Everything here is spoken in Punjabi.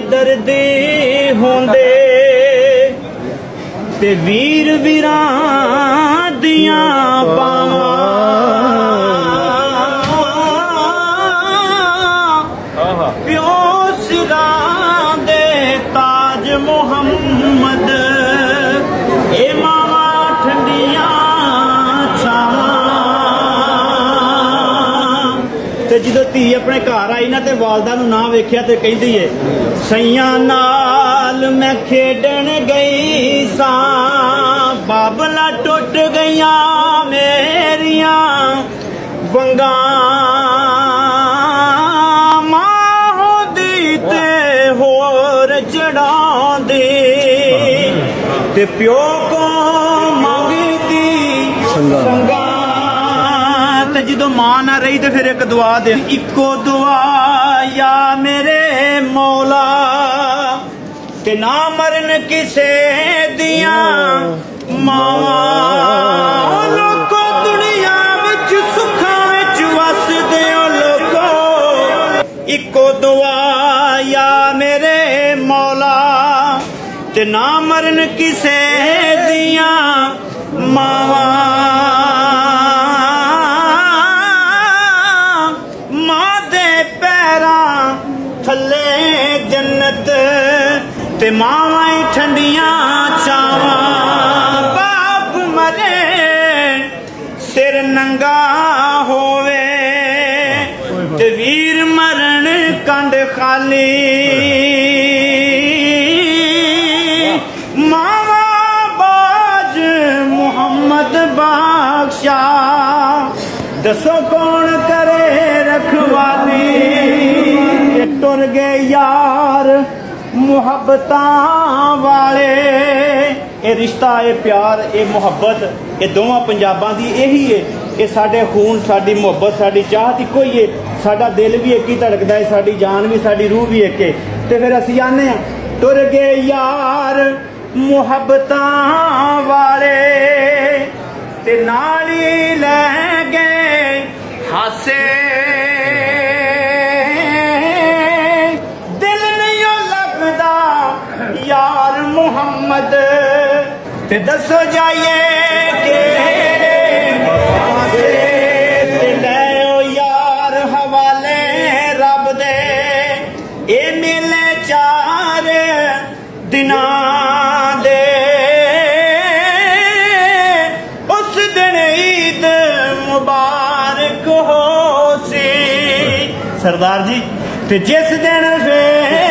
ਦਰਦੀ ਹੁੰਦੇ ਤੇ ਵੀਰ ਵੀਰਾਂ ਦੀਆਂ ਬਾਵਾਂ ਪਿਓ ਸਿਰਾਂ ਦੇ ਤਾਜ ਮੁਹੰਮਦ ਜਦੋਂ ਧੀ ਆਪਣੇ ਘਰ ਆਈ ਨਾ ਤੇ ਵਾਲਦਾ ਨੂੰ ਨਾ ਵੇਖਿਆ ਤੇ ਕਹਿੰਦੀ ਏ ਸਈਆਂ ਨਾਲ ਮੈਂ ਖੇਡਣ ਗਈ ਸਾਂ ਬਾਬਲਾ ਟੁੱਟ ਗਈਆਂ ਮੇਰੀਆਂ ਵੰਗਾਂ। ਮਾਂ ਦੀ ਤੇ ਹੋਰ ਚੜਾਉਂਦੀ ਤੇ ਪਿਓ ਕੋ ਮੰਗਦੀ ਸੰਗਾ ਜਦੋਂ ਮਾਂ ਨਾ ਰਹੀ ਤੇ ਫਿਰ ਇੱਕ ਦੁਆ ਦੇ। ਇੱਕੋ ਦੁਆ, ਯਾ ਮੇਰੇ ਮੌਲਾ, ਤੇ ਨਾ ਮਰਨ ਕਿਸੇ ਦੀਆਂ ਮਾਵਾਂ। ਲੋਕੋ ਦੁਨੀਆ ਵਿੱਚ ਸੁੱਖਾਂ ਵਿੱਚ ਵਸਦੇ ਹੋ ਲੋਕੋ। ਇੱਕੋ ਦੁਆ, ਯਾ ਮੇਰੇ ਮੌਲਾ, ਤੇ ਨਾ ਮਰਨ ਕਿਸੇ ਦੀਆਂ ਮਾਵਾਂ। ਤੇ ਮਾਵਾਂ ਹੀ ਠੰਡੀਆਂ ਛਾਵਾਂ ਬਾਪ ਮਰੇ, ਸਿਰ ਨੰਗਾ ਹੋਵੇ ਤੇ ਵੀਰ ਮਰਨ ਕੰਡ ਖਾਲੀ। ਮਾਵਾ ਬਾਜ ਮੁਹੰਮਦ ਬਖਸ਼ਾ ਦੱਸੋ ਕੌਣ ਕਰੇ ਰਖਵਾਲੀ? ਇਹ ਟੁਰ ਗਏ ਯਾਰ। ਮੁਹੱਬਤਾਂ ਵਾਲੇ। ਇਹ ਰਿਸ਼ਤਾ, ਇਹ ਪਿਆਰ, ਇਹ ਮੁਹੱਬਤ, ਇਹ ਦੋਵਾਂ ਪੰਜਾਬਾਂ ਦੀ ਇਹੀ ਏ। ਇਹ ਸਾਡੇ ਖੂਨ, ਸਾਡੀ ਮੁਹੱਬਤ, ਸਾਡੀ ਚਾਹਤ ਇੱਕੋ ਹੀ ਏ। ਸਾਡਾ ਦਿਲ ਵੀ ਇੱਕ ਹੀ ਧੜਕਦਾ ਏ, ਸਾਡੀ ਜਾਨ ਵੀ, ਸਾਡੀ ਰੂਹ ਵੀ ਇੱਕ ਏ। ਤੇ ਫਿਰ ਅਸੀਂ ਆਨੇ ਆ, ਤੁਰ ਗਏ ਯਾਰ ਮੁਹੱਬਤਾਂ ਵਾਲੇ। ਤੇ ਨਾਲ ਹੀ ਲੈ ਗਏ ਹਾਸੇ ਤੇ ਦੱਸੋ ਜਾਈਏ ਕਿਹੜੇ ਪਾਸੇ ਤੇ ਲੈ ਯਾਰ ਹਵਾਲੇ ਰੱਬ ਦੇ। ਇਹ ਮੇਲੇ ਚਾਰ ਦਿਨਾਂ ਦੇ। ਉਸ ਦਿਨ ਈਦ ਮੁਬਾਰਕ ਹੋ ਸੀ। ਸਰਦਾਰ ਜੀ, ਤੇ ਜਿਸ ਦਿਨ ਫੇਰ